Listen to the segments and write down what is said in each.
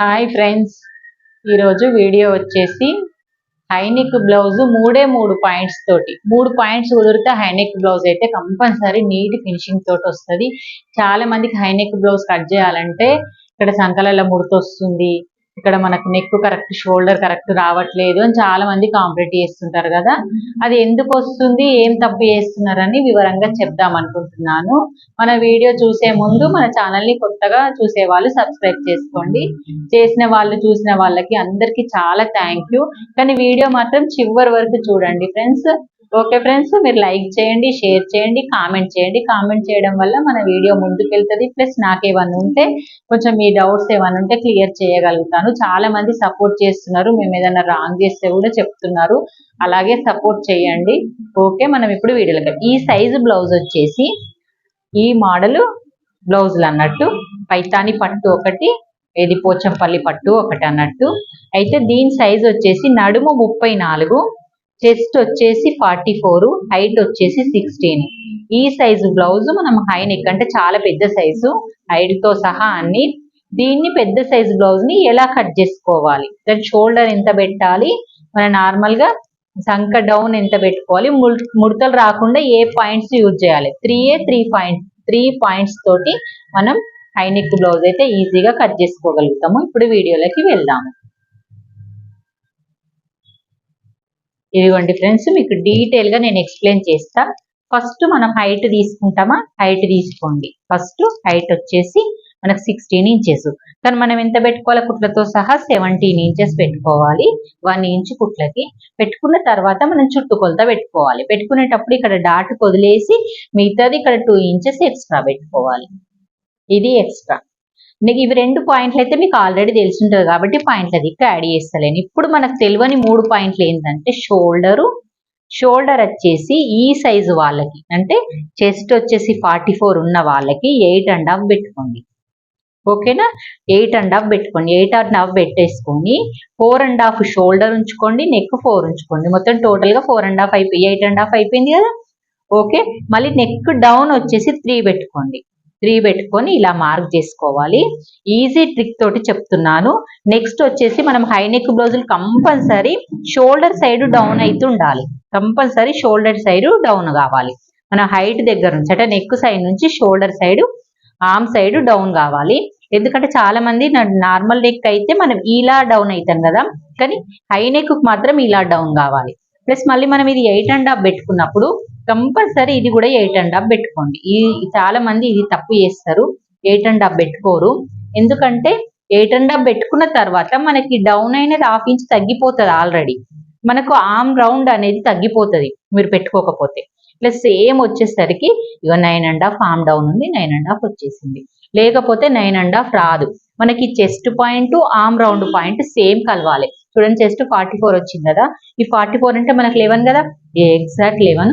Hi friends. ఈరోజు video వచ్చేసి హైనిక్ blouse మూడే మూడు పాయింట్స్ తోటి. మూడు పాయింట్స్ కుదిరితే హైనెక్ బ్లౌజ్ అయితే కంపల్సరీ నీట్ ఫినిషింగ్ తోటి వస్తుంది. చాలా మందికి హైనెక్ బ్లౌజ్ కట్ చేయాలంటే ఇక్కడ సంకలలో ముడత వస్తుంది ఇక్కడ మనకు నెక్ కరెక్ట్ షోల్డర్ కరెక్ట్ రావట్లేదు అని చాలా మంది కాంప్లీట్ చేస్తుంటారు కదా. అది ఎందుకు వస్తుంది? ఏం తప్పు చేస్తున్నారని వివరంగా చెప్దాం అనుకుంటున్నాను. మన వీడియో చూసే ముందు మన ఛానల్ని కొత్తగా చూసే వాళ్ళు సబ్స్క్రైబ్ చేసుకోండి. చేసిన వాళ్ళు చూసిన వాళ్ళకి అందరికీ చాలా థ్యాంక్ కానీ వీడియో మాత్రం చివరి వరకు చూడండి ఫ్రెండ్స్ ఓకే ఫ్రెండ్స్ మీరు లైక్ చేయండి షేర్ చేయండి కామెంట్ చేయండి. కామెంట్ చేయడం వల్ల మన వీడియో ముందుకెళ్తుంది. ప్లస్ నాకేమన్నా ఉంటే కొంచెం మీ డౌట్స్ ఏమైనా ఉంటే క్లియర్ చేయగలుగుతాను. చాలా మంది సపోర్ట్ చేస్తున్నారు. మేము ఏదైనా రాంగ్ చేస్తే కూడా చెప్తున్నారు. అలాగే సపోర్ట్ చేయండి. ఓకే మనం ఇప్పుడు వీడియోలకి ఈ సైజు బ్లౌజ్ వచ్చేసి ఈ మోడల్ బ్లౌజులు అన్నట్టు పైతాని పట్టు ఒకటి ఏది పోచంపల్లి పట్టు ఒకటి అన్నట్టు. అయితే దీని సైజు వచ్చేసి నడుము ముప్పై నాలుగు చెస్ట్ వచ్చేసి ఫార్టీ ఫోర్ హైట్ వచ్చేసి సిక్స్టీన్. ఈ సైజు బ్లౌజ్ మనం హై నెక్ అంటే చాలా పెద్ద సైజు హైట్తో సహా అన్ని. దీన్ని పెద్ద సైజు బ్లౌజ్ని ఎలా కట్ చేసుకోవాలి? దాని షోల్డర్ ఎంత పెట్టాలి? మన నార్మల్గా సంక డౌన్ ఎంత పెట్టుకోవాలి? ముడతలు రాకుండా ఏ పాయింట్స్ యూజ్ చేయాలి? త్రీ ఏ త్రీ పాయింట్స్ త్రీ పాయింట్స్ తోటి మనం హై నెక్ బ్లౌజ్ అయితే ఈజీగా కట్ చేసుకోగలుగుతాము. ఇప్పుడు వీడియోలోకి వెళ్దాము. ఇదిగోండి ఫ్రెండ్స్ మీకు డీటెయిల్గా నేను ఎక్స్ప్లెయిన్ చేస్తా. ఫస్ట్ మనం హైట్ తీసుకుంటామా? హైట్ తీసుకోండి. ఫస్ట్ హైట్ వచ్చేసి మనకు సిక్స్టీన్ ఇంచెస్. కానీ మనం ఎంత పెట్టుకోవాలి? కుట్లతో సహా సెవెంటీన్ ఇంచెస్ పెట్టుకోవాలి. వన్ ఇంచ్ కుట్లకి. పెట్టుకున్న తర్వాత మనం చుట్టుకొలత పెట్టుకోవాలి. పెట్టుకునేటప్పుడు ఇక్కడ డాట్ వదిలేసి మిగతాది ఇక్కడ టూ ఇంచెస్ ఎక్స్ట్రా పెట్టుకోవాలి. ఇది ఎక్స్ట్రా. ఇవి రెండు పాయింట్లు అయితే మీకు ఆల్రెడీ తెలిసి ఉంటుంది కాబట్టి పాయింట్లు అది యాడ్ చేస్తలేను. ఇప్పుడు మనకు తెలియని మూడు పాయింట్లు ఏంటంటే షోల్డరు షోల్డర్ వచ్చేసి ఈ సైజు వాళ్ళకి అంటే చెస్ట్ వచ్చేసి ఫార్టీ ఫోర్ ఉన్న వాళ్ళకి ఎయిట్ అండ్ హాఫ్ పెట్టుకోండి. ఓకేనా ఎయిట్ అండ్ హాఫ్ పెట్టుకోండి. ఎయిట్ అండ్ హాఫ్ పెట్టేసుకొని ఫోర్ అండ్ హాఫ్ షోల్డర్ ఉంచుకోండి నెక్ ఫోర్ ఉంచుకోండి. మొత్తం టోటల్గా ఫోర్ అండ్ హాఫ్ అయిపోయి ఎయిట్ అండ్ హాఫ్ అయిపోయింది కదా? ఓకే మళ్ళీ నెక్ డౌన్ వచ్చేసి త్రీ పెట్టుకోండి. త్రీ పెట్టుకొని ఇలా మార్క్ చేసుకోవాలి. ఈజీ ట్రిక్ తోటి చెప్తున్నాను. నెక్స్ట్ వచ్చేసి మనం హై నెక్ బ్లౌజులు కంపల్సరీ షోల్డర్ సైడ్ డౌన్ అయితే ఉండాలి. కంపల్సరీ షోల్డర్ సైడ్ డౌన్ కావాలి. మన హైట్ దగ్గర నుంచి అంటే నెక్ సైడ్ నుంచి shoulder side arm side down కావాలి. ఎందుకంటే చాలా మంది నార్మల్ నెక్ అయితే మనం ఇలా డౌన్ అవుతాం కదా. కానీ హై నెక్ మాత్రం ఇలా డౌన్ కావాలి. ప్లస్ మళ్ళీ మనం ఇది ఎయిట్ అండ్ హాఫ్ పెట్టుకున్నప్పుడు కంపల్సరీ ఇది కూడా ఎయిట్ అండ్ హాఫ్ పెట్టుకోండి. ఈ చాలా మంది ఇది తప్పు చేస్తారు. ఎయిట్ అండ్ హాఫ్ పెట్టుకోరు. ఎందుకంటే ఎయిట్ అండ్ హాఫ్ పెట్టుకున్న తర్వాత మనకి డౌన్ అయినది హాఫ్ ఇంచ్ తగ్గిపోతుంది ఆల్రెడీ. మనకు ఆమ్ రౌండ్ అనేది తగ్గిపోతుంది మీరు పెట్టుకోకపోతే. ప్లస్ సేమ్ వచ్చేసరికి ఇక nine and half arm down ఉంది నైన్ అండ్ హాఫ్ వచ్చేసింది. లేకపోతే నైన్ అండ్ హాఫ్ రాదు. మనకి chest point arm round point same కలవాలి. చూడండి చెస్ట్ ఫార్టీ ఫోర్ వచ్చింది కదా. ఈ ఫార్టీ ఫోర్ అంటే మనకు లెవెన్ కదా? Exact eleven.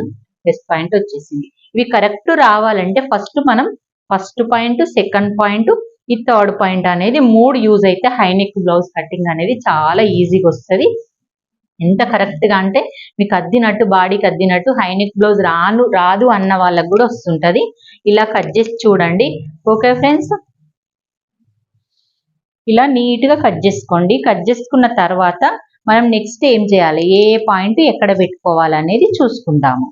ప్లస్ పాయింట్ వచ్చేసింది. ఇవి కరెక్ట్ రావాలంటే ఫస్ట్ మనం ఫస్ట్ పాయింట్ సెకండ్ పాయింట్ ఈ థర్డ్ పాయింట్ అనేది మూడు యూజ్ అయితే హైనెక్ బ్లౌజ్ కటింగ్ అనేది చాలా ఈజీగా వస్తుంది. ఎంత కరెక్ట్గా అంటే మీకు అద్దినట్టు బాడీకి అద్దినట్టు హైనెక్ బ్లౌజ్ రాను రాదు అన్న వాళ్ళకు కూడా వస్తుంటుంది. ఇలా కట్ చేసి చూడండి. ఓకే ఫ్రెండ్స్ ఇలా నీట్గా కట్ చేసుకోండి. కట్ చేసుకున్న తర్వాత మనం నెక్స్ట్ ఏం చేయాలి? ఏ పాయింట్ ఎక్కడ పెట్టుకోవాలి అనేది చూసుకుందాము.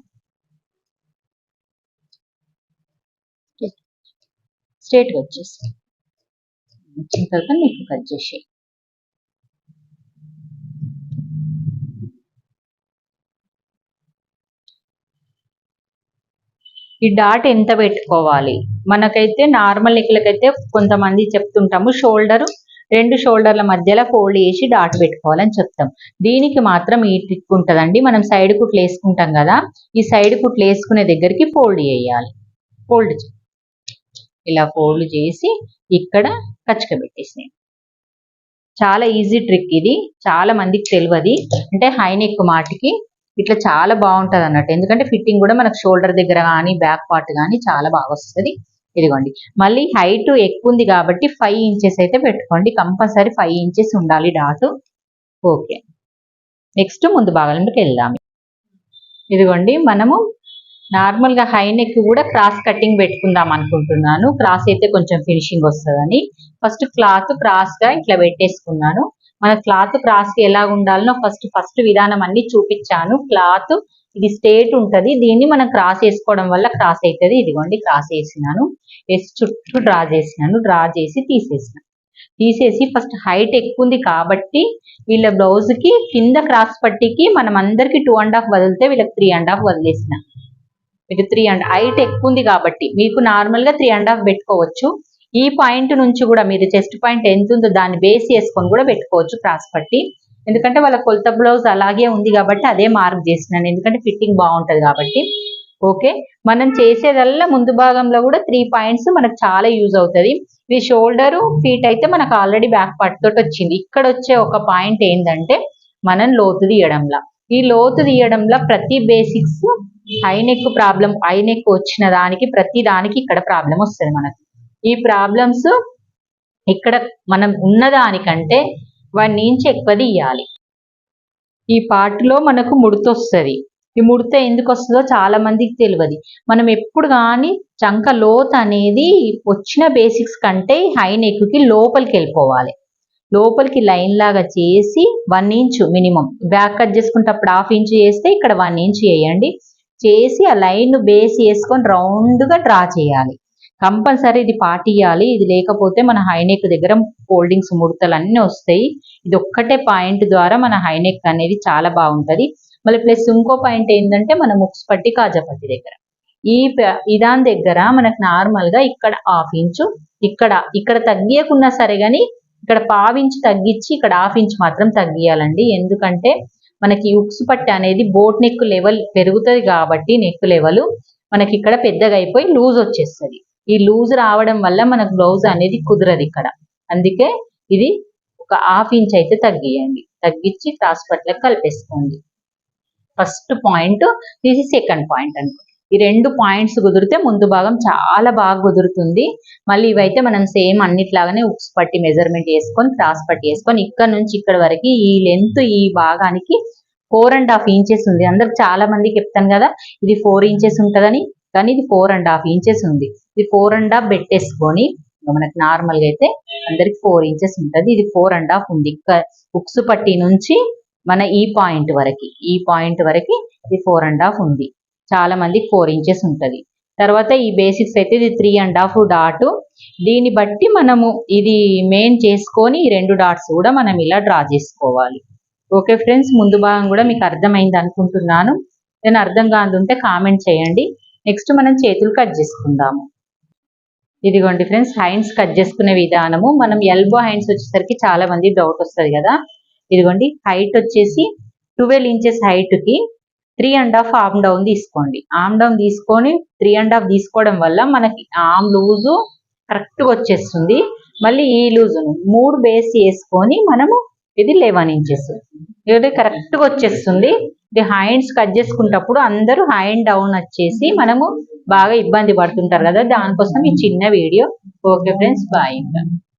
స్ట్రేట్గా వచ్చేసి వచ్చిన తర్వాత నీకు కట్ చేసి ఈ డాట్ ఎంత పెట్టుకోవాలి? మనకైతే నార్మల్ నెక్లకైతే కొంతమంది చెప్తుంటాము. షోల్డర్ రెండు షోల్డర్ల మధ్యలో ఫోల్డ్ చేసి డాట్ పెట్టుకోవాలని చెప్తాం. దీనికి మాత్రం ఈ ట్రిక్ ఉంటుందండి. మనం సైడ్ కుట్లు వేసుకుంటాం కదా ఈ సైడ్ కుట్లు వేసుకునే దగ్గరికి ఫోల్డ్ చేయాలి. ఫోల్డ్ ఇలా ఫోల్డ్ చేసి ఇక్కడ కచ్చక పెట్టేసినాయి. చాలా ఈజీ ట్రిక్ ఇది. చాలా మందికి తెలియదు అంటే హై నెక్ మాటికి ఇట్లా చాలా బాగుంటుంది అన్నట్టు. ఎందుకంటే ఫిట్టింగ్ కూడా మనకు షోల్డర్ దగ్గర కానీ బ్యాక్ పార్ట్ కానీ చాలా బాగా వస్తుంది. ఇదిగోండి. మళ్ళీ హైట్ ఎక్కువ ఉంది కాబట్టి ఫైవ్ ఇంచెస్ అయితే పెట్టుకోండి. కంపల్సరీ ఫైవ్ ఇంచెస్ ఉండాలి డాటు. ఓకే. నెక్స్ట్ ముందు భాగంలోకి వెళ్దాం. ఇదిగోండి. మనము నార్మల్గా హై నెక్ కూడా క్రాస్ కటింగ్ పెట్టుకుందాం అనుకుంటున్నాను. క్రాస్ అయితే కొంచెం ఫినిషింగ్ వస్తుందని. ఫస్ట్ క్లాత్ క్రాస్గా ఇట్లా పెట్టేసుకున్నాను. మన క్లాత్ క్రాస్ ఎలా ఉండాలనో ఫస్ట్ ఫస్ట్ విధానం అన్ని చూపించాను. క్లాత్ ఇది స్టేట్ ఉంటది. దీన్ని మనం క్రాస్ వేసుకోవడం వల్ల క్రాస్ అవుతుంది ఇదిగోండి క్రాస్ వేసినాను వేసి చుట్టూ డ్రా చేసినాను. డ్రా చేసి తీసేసిన. తీసేసి ఫస్ట్ హైట్ ఎక్కువ ఉంది కాబట్టి వీళ్ళ బ్లౌజ్కి కింద క్రాస్ పట్టికి మనం అందరికి టూ అండ్ హాఫ్ వదిలితే వీళ్ళకి త్రీ అండ్ హాఫ్ వదిలేసిన. మీకు త్రీ అండ్ హైట్ ఎక్కువ ఉంది కాబట్టి మీకు నార్మల్గా త్రీ అండ్ హాఫ్ పెట్టుకోవచ్చు. ఈ పాయింట్ నుంచి కూడా మీరు చెస్ట్ పాయింట్ ఎంత ఉందో దాన్ని బేస్ చేసుకొని కూడా పెట్టుకోవచ్చు క్రాస్ పట్టి. ఎందుకంటే వాళ్ళ కొలత బ్లౌజ్ అలాగే ఉంది కాబట్టి అదే మార్క్ చేసినాను ఎందుకంటే ఫిట్టింగ్ బాగుంటుంది కాబట్టి. ఓకే మనం చేసేదల్లా ముందు భాగంలో కూడా త్రీ పాయింట్స్ మనకు చాలా యూజ్ అవుతుంది. ఇది షోల్డర్ ఫీట్ అయితే మనకు ఆల్రెడీ బ్యాక్ పార్ట్ తోటి వచ్చింది. ఇక్కడ వచ్చే ఒక పాయింట్ ఏంటంటే మనం లోతు తీయడంలా. ఈ లోతు తీయడంలో ప్రతి basics high neck problem high neck వచ్చిన దానికి ప్రతి దానికి ఇక్కడ ప్రాబ్లం వస్తుంది మనకు. ఈ ప్రాబ్లమ్స్ ఇక్కడ మనం ఉన్నదానికంటే వన్ ఇంచ్ ఎక్కువది ఇవ్వాలి ఈ పార్ట్లో మనకు ముడత వస్తుంది. ఈ ముడత ఎందుకు వస్తుందో చాలా మందికి తెలియదు. మనం ఎప్పుడు కానీ చంక లోత్ అనేది వచ్చిన బేసిక్స్ కంటే హై నెక్కి లోపలికి వెళ్ళిపోవాలి. లోపలికి లైన్ లాగా చేసి one inch minimum. Back cut చేసుకుంటే అప్పుడు హాఫ్ ఇంచ్ చేస్తే ఇక్కడ వన్ ఇంచ్ వేయండి చేసి ఆ లైన్ బేస్ చేసుకొని రౌండ్గా డ్రా చేయాలి. కంపల్సరీ ఇది పాటియాలి ఇది లేకపోతే మన హైనెక్ దగ్గర ఫోల్డింగ్స్ ముడతలు అన్నీ వస్తాయి. ఇది ఒక్కటే పాయింట్ ద్వారా మన హైనెక్ అనేది చాలా బాగుంటది. మళ్ళీ ప్లస్ ఇంకో పాయింట్ ఏంటంటే మన ముక్స్ పట్టి కాజాపట్టి దగ్గర. ఈ ఇదాని దగ్గర మనకు నార్మల్గా ఇక్కడ హాఫ్ ఇంచు ఇక్కడ ఇక్కడ తగ్గియకున్నా సరే కానీ ఇక్కడ పావించి తగ్గించి ఇక్కడ హాఫ్ ఇంచ్ మాత్రం తగ్గియాలండి. ఎందుకంటే మనకి ఉక్స్ పట్టి అనేది బోట్ నెక్ లెవెల్ పెరుగుతుంది కాబట్టి నెక్ లెవెల్ మనకి ఇక్కడ పెద్దగా అయిపోయి లూజ్ వచ్చేస్తుంది. ఈ లూజ్ రావడం వల్ల మనకు బ్లౌజ్ అనేది కుదరదు ఇక్కడ. అందుకే ఇది ఒక హాఫ్ ఇంచ్ అయితే తగ్గియండి. తగ్గించి క్రాస్ పట్లకు కలిపేసుకోండి. ఫస్ట్ పాయింట్ ఇది సెకండ్ పాయింట్ అనుకో ఈ రెండు పాయింట్స్ కుదిరితే ముందు భాగం చాలా బాగా కుదురుతుంది. మళ్ళీ ఇవైతే మనం సేమ్ అన్నిట్లాగానే ఉక్స్ పట్టి మెజర్మెంట్ వేసుకొని క్రాస్ పట్టి వేసుకొని ఇక్కడ నుంచి ఇక్కడ వరకు ఈ లెంత్ ఈ భాగానికి ఫోర్ అండ్ హాఫ్ ఇంచెస్ ఉంది. అందరు చాలా మందికి చెప్తాను కదా ఇది ఫోర్ ఇంచెస్ ఉంటుందని కానీ ఇది ఫోర్ అండ్ హాఫ్ ఇంచెస్ ఉంది. ఇది ఫోర్ అండ్ హాఫ్ పెట్టేసుకొని మనకి నార్మల్గా అయితే అందరికి ఫోర్ ఇంచెస్ ఉంటుంది. ఇది ఫోర్ అండ్ హాఫ్ ఉంది. ఇక్కడ ఉక్స్ పట్టి నుంచి మన ఈ పాయింట్ వరకు ఈ పాయింట్ వరకు ఇది ఫోర్ అండ్ హాఫ్ ఉంది. చాలా మందికి ఫోర్ ఇంచెస్ ఉంటుంది. తర్వాత ఈ బేసిక్స్ అయితే ఇది త్రీ అండ్ హాఫ్ డాట్. దీన్ని బట్టి మనము ఇది మెయిన్ చేసుకొని ఈ రెండు డాట్స్ కూడా మనం ఇలా డ్రా చేసుకోవాలి. ఓకే ఫ్రెండ్స్ ముందు భాగం కూడా మీకు అర్థమైంది అనుకుంటున్నాను. నేను అర్థం కాదుంటే కామెంట్ చేయండి. నెక్స్ట్ మనం చేతులు కట్ చేసుకుందాము. ఇదిగోండి ఫ్రెండ్స్ హ్యాండ్స్ కట్ చేసుకునే విధానము. మనం ఎల్బో హ్యాండ్స్ వచ్చేసరికి చాలా మంది డౌట్ వస్తుంది కదా. ఇదిగోండి హైట్ వచ్చేసి twelve inches హైట్కి three and half arm down తీసుకోండి. ఆమ్ డౌన్ తీసుకొని త్రీ అండ్ హాఫ్ తీసుకోవడం వల్ల మనకి ఆమ్ లూజు కరెక్ట్గా వచ్చేస్తుంది. మళ్ళీ ఈ లూజును మూడు బేస్ వేసుకొని మనము ఇది లెవెన్ ఇంచెస్. ఇది కరెక్ట్గా వచ్చేస్తుంది. ఇది హ్యాండ్స్ కట్ చేసుకుంటప్పుడు అందరూ హ్యాండ్ డౌన్ వచ్చేసి మనము బాగా ఇబ్బంది పడుతుంటారు కదా. దానికోసం ఈ చిన్న వీడియో. ఓకే ఫ్రెండ్స్ బాయ్ ఇంకా.